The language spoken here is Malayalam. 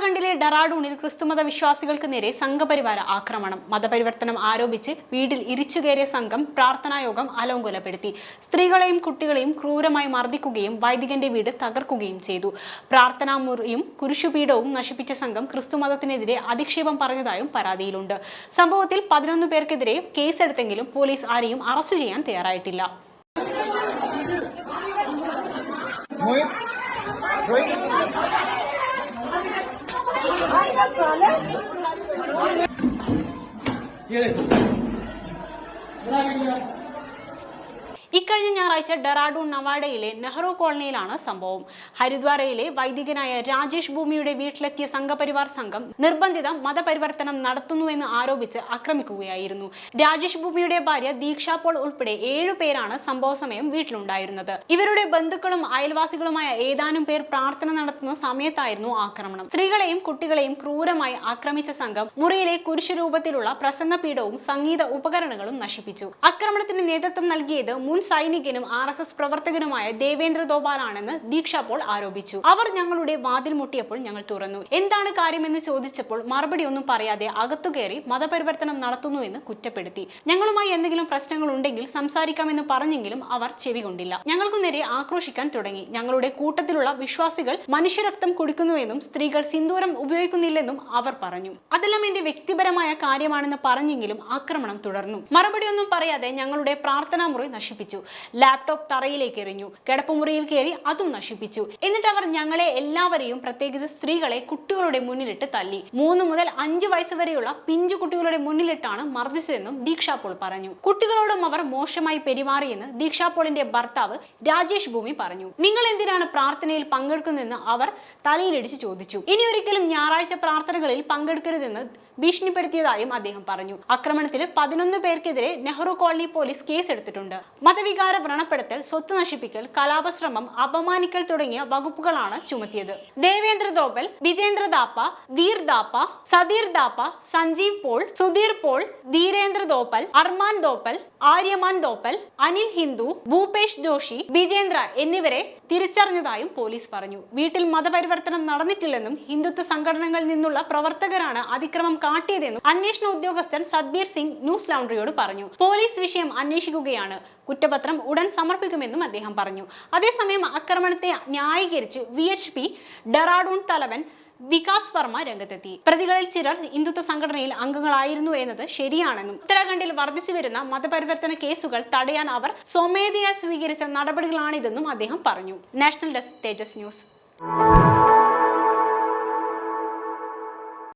ഉത്തരാഖണ്ഡിലെ ഡറാഡൂണിൽ ക്രിസ്തുമത വിശ്വാസികൾക്ക് നേരെ സംഘപരിവാര ആക്രമണം. മതപരിവർത്തനം ആരോപിച്ച് വീട്ടിൽ ഇരിച്ചുകയറിയ സംഘം പ്രാർത്ഥനായോഗം അലോങ്കുലപ്പെടുത്തി. സ്ത്രീകളെയും കുട്ടികളെയും ക്രൂരമായി മർദ്ദിക്കുകയും വൈദികന്റെ വീട് തകർക്കുകയും ചെയ്തു. പ്രാർത്ഥനാ മുറിയും കുരിശുപീഠവും നശിപ്പിച്ച സംഘം ക്രിസ്തുമതത്തിനെതിരെ അധിക്ഷേപം പറഞ്ഞതായും പരാതിയിലുണ്ട്. സംഭവത്തിൽ പതിനൊന്ന് പേർക്കെതിരെ കേസെടുത്തെങ്കിലും പോലീസ് ആരെയും അറസ്റ്റ് ചെയ്യാൻ തയ്യാറായിട്ടില്ല. চলে ഇക്കഴിഞ്ഞ ഞായറാഴ്ച ഡെറാഡൂൺ നവാഡയിലെ നെഹ്റു കോളനിയിലാണ് സംഭവം. ഹരിദ്വാരയിലെ വൈദികനായ രാജേഷ് ഭൂമിയുടെ വീട്ടിലെത്തിയ സംഘപരിവാർ സംഘം നിർബന്ധിത മതപരിവർത്തനം നടത്തുന്നുവെന്ന് ആരോപിച്ച് ആക്രമിക്കുകയായിരുന്നു. രാജേഷ് ഭൂമിയുടെ ഭാര്യ ദീക്ഷ പോൾ ഉൾപ്പെടെ ഏഴു പേരാണ് സംഭവ സമയം വീട്ടിലുണ്ടായിരുന്നത്. ഇവരുടെ ബന്ധുക്കളും അയൽവാസികളുമായ ഏതാനും പേർ പ്രാർത്ഥന നടത്തുന്ന സമയത്തായിരുന്നു ആക്രമണം. സ്ത്രീകളെയും കുട്ടികളെയും ക്രൂരമായി ആക്രമിച്ച സംഘം മുറിയിലെ കുരിശുരൂപത്തിലുള്ള പ്രസംഗപീഠവും സംഗീത ഉപകരണങ്ങളും നശിപ്പിച്ചു. ആക്രമണത്തിന് നേതൃത്വം നൽകിയത് മുൻ സൈനികനും ആർ എസ് എസ് പ്രവർത്തകനുമായ ദേവേന്ദ്ര ഗോപാലാണെന്ന് ദീക്ഷ പോൾ ആരോപിച്ചു. അവർ ഞങ്ങളുടെ വാതിൽ മുട്ടിയപ്പോൾ ഞങ്ങൾ തുറന്നു. എന്താണ് കാര്യമെന്ന് ചോദിച്ചപ്പോൾ മറുപടി ഒന്നും പറയാതെ അകത്തു കയറി മതപരിവർത്തനം നടത്തുന്നുവെന്ന് കുറ്റപ്പെടുത്തി. ഞങ്ങളുമായി എന്തെങ്കിലും പ്രശ്നങ്ങൾ ഉണ്ടെങ്കിൽ സംസാരിക്കാമെന്ന് പറഞ്ഞെങ്കിലും അവർ ചെവി കൊണ്ടില്ല. ഞങ്ങൾക്കു നേരെ ആക്രോശിക്കാൻ തുടങ്ങി. ഞങ്ങളുടെ കൂട്ടത്തിലുള്ള വിശ്വാസികൾ മനുഷ്യരക്തം കുടിക്കുന്നുവെന്നും സ്ത്രീകൾ സിന്ദൂരം ഉപയോഗിക്കുന്നില്ലെന്നും അവർ പറഞ്ഞു. അതെല്ലാം എന്റെ വ്യക്തിപരമായ കാര്യമാണെന്ന് പറഞ്ഞെങ്കിലും ആക്രമണം തുടർന്നു. മറുപടിയൊന്നും പറയാതെ ഞങ്ങളുടെ പ്രാർത്ഥനാ മുറി നശിപ്പിച്ചു ലാപ്ടോപ്പ് തറയിലേക്ക് എറിഞ്ഞു. കിടപ്പുമുറിയിൽ കയറി അതും നശിപ്പിച്ചു. എന്നിട്ട് അവർ ഞങ്ങളെ എല്ലാവരെയും പ്രത്യേകിച്ച് സ്ത്രീകളെ കുട്ടികളുടെ മുന്നിലിട്ട് തല്ലി. മൂന്ന് മുതൽ അഞ്ച് വയസ്സ് വരെയുള്ള പിഞ്ചു കുട്ടികളുടെ മുന്നിലിട്ടാണ് മർദ്ദിച്ചതെന്നും ദീക്ഷാപോൾ പറഞ്ഞു. കുട്ടികളോടും അവർ മോശമായി പെരുമാറിയെന്ന് ദീക്ഷാപോളിന്റെ ഭർത്താവ് രാജേഷ് ഭൂമി പറഞ്ഞു. നിങ്ങൾ എന്തിനാണ് പ്രാർത്ഥനയിൽ പങ്കെടുക്കുന്നതെന്ന് അവർ തലയിലിടിച്ച് ചോദിച്ചു. ഇനി ഒരിക്കലും ഞായറാഴ്ച പ്രാർത്ഥനകളിൽ പങ്കെടുക്കരുതെന്ന് ഭീഷണിപ്പെടുത്തിയതായും അദ്ദേഹം പറഞ്ഞു. ആക്രമണത്തിൽ പതിനൊന്ന് പേർക്കെതിരെ നെഹ്റു കോളനി പോലീസ് കേസെടുത്തിട്ടുണ്ട്. മതവികാര വ്രണപ്പെടുത്തൽ സ്വത്ത് നശിപ്പിക്കൽ കലാപശ്രമം അപമാനിക്കൽ തുടങ്ങിയ വകുപ്പുകളാണ് ചുമത്തിയത്. ദേവേന്ദ്ര ദോപ്പൽ വിജേന്ദ്ര ദാപ്പ ധീർ ദാപ്പ സതീർ ദാപ്പ സഞ്ജീവ് പോൾ സുധീർ പോൾ ധീരേന്ദ്ര ദോപ്പൽ അർമാൻ ദോപ്പൽ ആര്യമാൻ ദോപ്പൽ അനിൽ ഹിന്ദു ഭൂപേഷ് ജോഷി വിജേന്ദ്ര എന്നിവരെ തിരിച്ചറിഞ്ഞതായും പോലീസ് പറഞ്ഞു. വീട്ടിൽ മതപരിവർത്തനം നടന്നിട്ടില്ലെന്നും ഹിന്ദുത്വ സംഘടനകളിൽ നിന്നുള്ള പ്രവർത്തകരാണ് അതിക്രമം കാട്ടിയതെന്നും അന്വേഷണ ഉദ്യോഗസ്ഥൻ സദ്ബീർ സിംഗ് ന്യൂസ് ലൗണ്ടറിയോട് പറഞ്ഞു. പോലീസ് വിഷയം അന്വേഷിക്കുകയാണ്. കുറ്റപത്രം ഉടൻ സമർപ്പിക്കുമെന്നും അദ്ദേഹം പറഞ്ഞു. അതേസമയം ആക്രമണത്തെ ന്യായീകരിച്ച് വി എച്ച് പി ഡെറാഡൂൺ തലവൻ വികാസ് വർമ്മ രംഗത്തെത്തി. പ്രതികളിൽ ചിലർ ഹിന്ദുത്വ സംഘടനയിൽ അംഗങ്ങളായിരുന്നു എന്നത് ശരിയാണെന്നും ഉത്തരാഖണ്ഡിൽ വർദ്ധിച്ചു വരുന്ന മതപരിവർത്തന കേസുകൾ തടയാൻ അവർ സ്വമേധയാ സ്വീകരിച്ച നടപടികളാണിതെന്നും അദ്ദേഹം പറഞ്ഞു. National desk Tejas news.